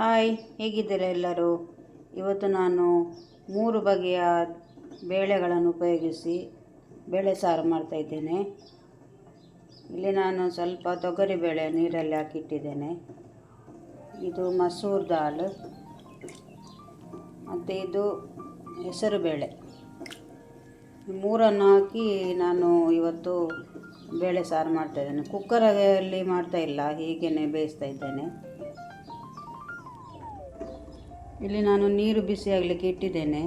Hi, ಹೇಗಿದ್ದೀರಾ ಎಲ್ಲರೂ? ಇವತ್ತು ನಾನು ಮೂರು ಬಗೆಯ ಬೇಳೆಗಳನ್ನು ಉಪಯೋಗಿಸಿ ಬೇಳೆ ಸಾರು ಮಾಡ್ತಾಯಿದ್ದೇನೆ ಇಲ್ಲಿ ನಾನು ಸ್ವಲ್ಪ ತೊಗರಿ ಬೇಳೆ ನೀರಲ್ಲಿ ಹಾಕಿಟ್ಟಿದ್ದೇನೆ. ಇದು ಮಸೂರ್ ದಾಲ್, ಮತ್ತು ಇದು ಹೆಸರು ಬೇಳೆ. ಮೂರನ್ನು ಹಾಕಿ ನಾನು ಇವತ್ತು ಬೇಳೆ ಸಾರು ಮಾಡ್ತಾಯಿದ್ದೇನೆ ಕುಕ್ಕರಲ್ಲಿ ಮಾಡ್ತಾ ಇಲ್ಲ ಹೀಗೇ ಬೇಯಿಸ್ತಾ ಇದ್ದೇನೆ. ಇಲ್ಲಿ ನಾನು ನೀರು ಬಿಸಿ ಆಗಲಿಕ್ಕೆ ಇಟ್ಟಿದ್ದೇನೆ.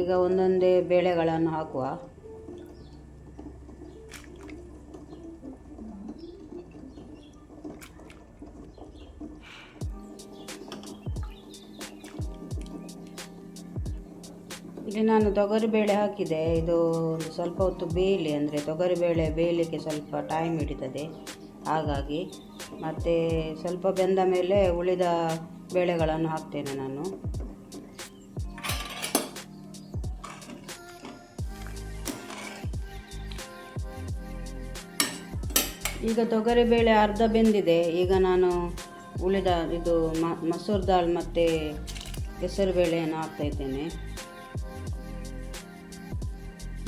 ಈಗ ಒಂದೊಂದೇ ಬೇಳೆಗಳನ್ನು ಹಾಕುವ. ಇಲ್ಲಿ ನಾನು ತೊಗರಿಬೇಳೆ ಹಾಕಿದೆ. ಇದು ಸ್ವಲ್ಪ ಹೊತ್ತು ಬೇಯಲಿ, ಅಂದರೆ ತೊಗರಿಬೇಳೆ ಬೇಯಲಿಕ್ಕೆ ಸ್ವಲ್ಪ ಟೈಮ್ ಹಿಡಿತದೆ. ಹಾಗಾಗಿ ಮತ್ತು ಸ್ವಲ್ಪ ಬೆಂದ ಮೇಲೆ ಉಳಿದ ಬೇಳೆಗಳನ್ನು ಹಾಕ್ತೇನೆ ನಾನು. ಈಗ ತೊಗರಿ ಬೇಳೆ ಅರ್ಧ ಬೆಂದಿದೆ. ಈಗ ನಾನು ಉಳಿದ ಇದು ಮಸೂರ್ ದಾಲ್ ಮತ್ತು ಹೆಸರು ಬೇಳೆಯನ್ನು ಹಾಕ್ತಾ ಇದ್ದೇನೆ.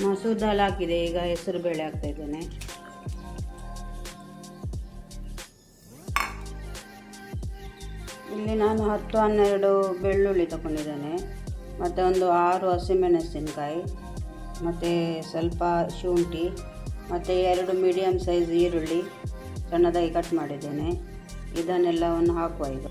ಮಸೂರ್ ದಾಲ್ ಹಾಕಿದೆ. ಈಗ ಹೆಸರು ಬೇಳೆ ಹಾಕ್ತಾ ಇಲ್ಲಿ ನಾನು ಹತ್ತು ಹನ್ನೆರಡು ಬೆಳ್ಳುಳ್ಳಿ ತಗೊಂಡಿದ್ದೇನೆ. ಮತ್ತು ಒಂದು ಆರು ಹಸಿಮೆಣಸಿನಕಾಯಿ, ಮತ್ತು ಸ್ವಲ್ಪ ಶುಂಠಿ, ಮತ್ತು ಎರಡು ಮೀಡಿಯಮ್ ಸೈಜ್ ಈರುಳ್ಳಿ ಸಣ್ಣದಾಗಿ ಕಟ್ ಮಾಡಿದ್ದೇನೆ. ಇದನ್ನೆಲ್ಲವನ್ನು ಹಾಕುವ ಈಗ.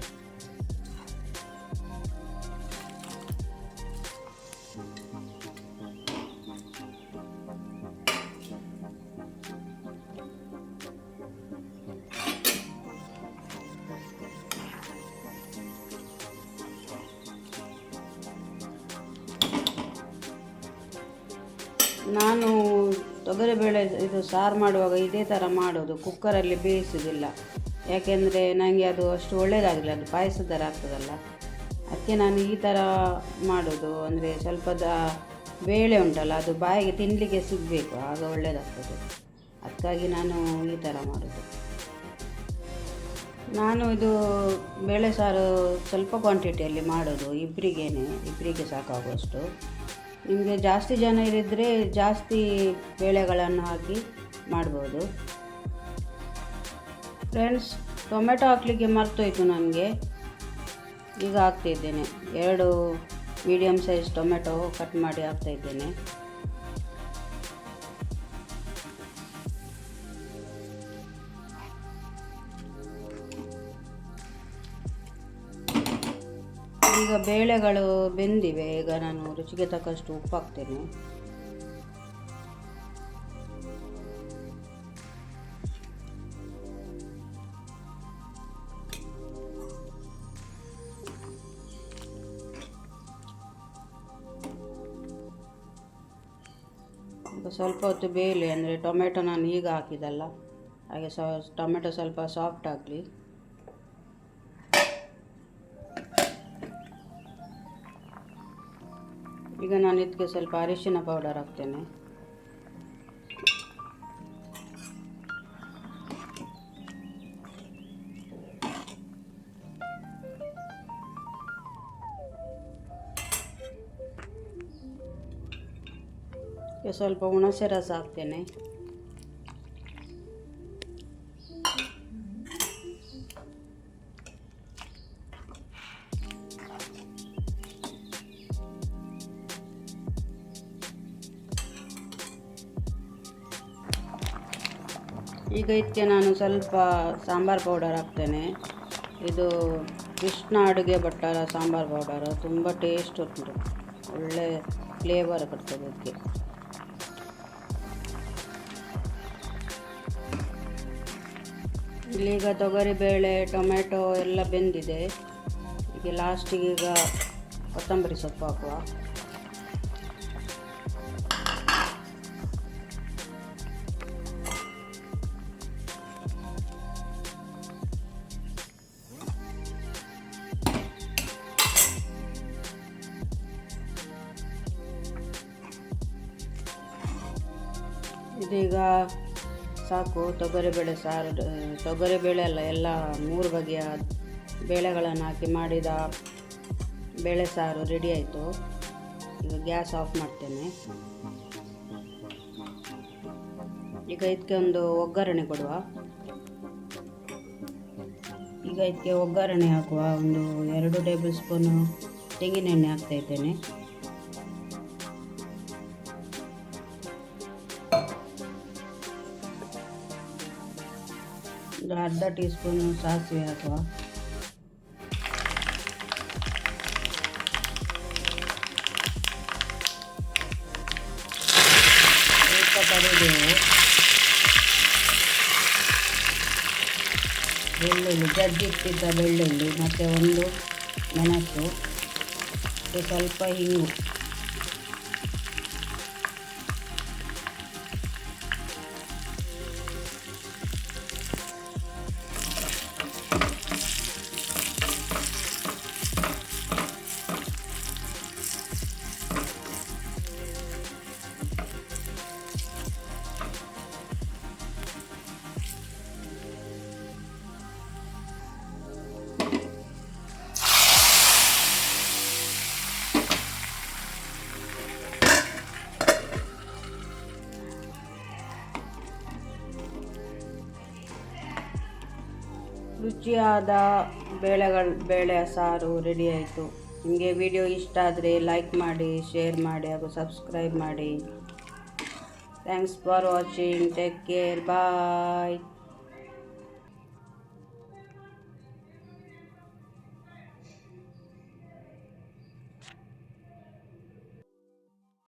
ನಾನು ತೊಗರಿಬೇಳೆ ಇದು ಸಾರು ಮಾಡುವಾಗ ಇದೇ ಥರ ಮಾಡೋದು ಕುಕ್ಕರಲ್ಲಿ ಬೇಯಿಸೋದಿಲ್ಲ. ಯಾಕೆಂದರೆ ನನಗೆ ಅದು ಅಷ್ಟು ಒಳ್ಳೆಯದಾಗಲಿಲ್ಲ ಅದು ಪಾಯಸ ಥರ ಆಗ್ತದಲ್ಲ. ಅದಕ್ಕೆ ನಾನು ಈ ಥರ ಮಾಡೋದು, ಅಂದರೆ ಸ್ವಲ್ಪದ ಬೇಳೆ ಉಂಟಲ್ಲ, ಅದು ಬಾಯಿಗೆ ತಿನ್ನಲಿಕ್ಕೆ ಸಿಗಬೇಕು, ಆಗ ಒಳ್ಳೆಯದಾಗ್ತದೆ ಅದಕ್ಕಾಗಿ ನಾನು ಈ ಥರ ಮಾಡೋದು. ನಾನು ಇದು ಬೇಳೆ ಸಾರು ಸ್ವಲ್ಪ ಕ್ವಾಂಟಿಟಿಯಲ್ಲಿ ಮಾಡೋದು ಇಬ್ಬರಿಗೇನೆ ಇಬ್ಬರಿಗೆ ಸಾಕಾಗುವಷ್ಟು. ನಿಮಗೆ ಜಾಸ್ತಿ ಜನ ಇರಿದ್ರೆ ಜಾಸ್ತಿ ಬೇಳೆಗಳನ್ನು ಹಾಕಿ ಮಾಡ್ಬೋದು. ಫ್ರೆಂಡ್ಸ್ ಟೊಮೆಟೊ ಹಾಕಲಿಕ್ಕೆ ಮರ್ತೋಯ್ತು ನನಗೆ. ಈಗ ಹಾಕ್ತಿದ್ದೇನೆ. ಎರಡು ಮೀಡಿಯಮ್ ಸೈಜ್ ಟೊಮೆಟೊ ಕಟ್ ಮಾಡಿ ಹಾಕ್ತಾಯಿದ್ದೇನೆ ಈಗ ಬೇಳೆಗಳು ಬೆಂದಿವೆ. ಈಗ ನಾನು ರುಚಿಗೆ ತಕ್ಕಷ್ಟು ಉಪ್ಪು ಹಾಕ್ತೇನೆ ಸ್ವಲ್ಪ ಹೊತ್ತು ಬೇಯಲಿ ಅಂದರೆ ಟೊಮೆಟೊ ನಾನು ಈಗ ಹಾಕಿದಲ್ಲ ಹಾಗೆ ಸ ಟೊಮೆಟೊ ಸ್ವಲ್ಪ ಸಾಫ್ಟ್ ಆಗಲಿ. ಈಗ ನಾನು ಇದಕ್ಕೆ ಸ್ವಲ್ಪ ಅರಿಶಿನ ಪೌಡರ್ ಹಾಕ್ತೇನೆ. ಸ್ವಲ್ಪ ಹುಣಸೆ ರಸ ಹಾಕ್ತೇನೆ. ಈಗ ಇದಕ್ಕೆ ನಾನು ಸ್ವಲ್ಪ ಸಾಂಬಾರು ಪೌಡರ್ ಹಾಕ್ತೇನೆ. ಇದು ಕೃಷ್ಣ ಅಡುಗೆ ಭಟ್ಟರ ಸಾಂಬಾರು ಪೌಡರ್. ತುಂಬ ಟೇಸ್ಟ್ ಉಂಟು. ಒಳ್ಳೆ ಫ್ಲೇವರ್ ಬರ್ತದೆ ಅದಕ್ಕೆ ಇಲ್ಲೀಗ ತೊಗರಿಬೇಳೆ ಟೊಮೆಟೊ ಎಲ್ಲ ಬೆಂದಿದೆ. ಈಗ ಲಾಸ್ಟಿಗೆ ಈಗ ಕೊತ್ತಂಬರಿ ಸೊಪ್ಪು ಹಾಕುವ. ಇದೀಗ ಸಾಕು ತೊಗರಿಬೇಳೆ ಸಾರು ತೊಗರಿಬೇಳೆ ಅಲ್ಲ, ಎಲ್ಲ ಮೂರು ಬಗೆಯ ಬೇಳೆಗಳನ್ನು ಹಾಕಿ ಮಾಡಿದ ಬೇಳೆ ಸಾರು ರೆಡಿ ಆಯಿತು. ಈಗ ಗ್ಯಾಸ್ ಆಫ್ ಮಾಡ್ತೇನೆ. ಈಗ ಇದಕ್ಕೆ ಒಂದು ಒಗ್ಗರಣೆ ಕೊಡುವ. ಈಗ ಇದಕ್ಕೆ ಒಗ್ಗರಣೆ ಹಾಕುವ ಒಂದು ಎರಡು ಟೇಬಲ್ ಸ್ಪೂನು ತೆಂಗಿನೆಣ್ಣೆ ಹಾಕ್ತಾ ಇದ್ದೇನೆ. ಒಂದು ಅರ್ಧ ಟೀ ಸ್ಪೂನು ಸಾಸಿವೆ ಹಾಕುವ ಬೆಳ್ಳುಳ್ಳಿ ಜಜ್ಜಿಟ್ಟಿದ್ದ ಬೆಳ್ಳುಳ್ಳಿ ಮತ್ತು ಒಂದು ಮೆಣಸು ಸ್ವಲ್ಪ ಹಿಂಗು. ರುಚಿಯಾದ ಬೇಳೆಗಳು, ಬೇಳೆ, ಸಾರು ರೆಡಿ ಆಯಿತು. ನಿಮಗೆ ವಿಡಿಯೋ ಇಷ್ಟ ಆದರೆ ಲೈಕ್ ಮಾಡಿ ಶೇರ್ ಮಾಡಿ ಹಾಗೂ ಸಬ್ಸ್ಕ್ರೈಬ್ ಮಾಡಿ. Thanks for watching take care bye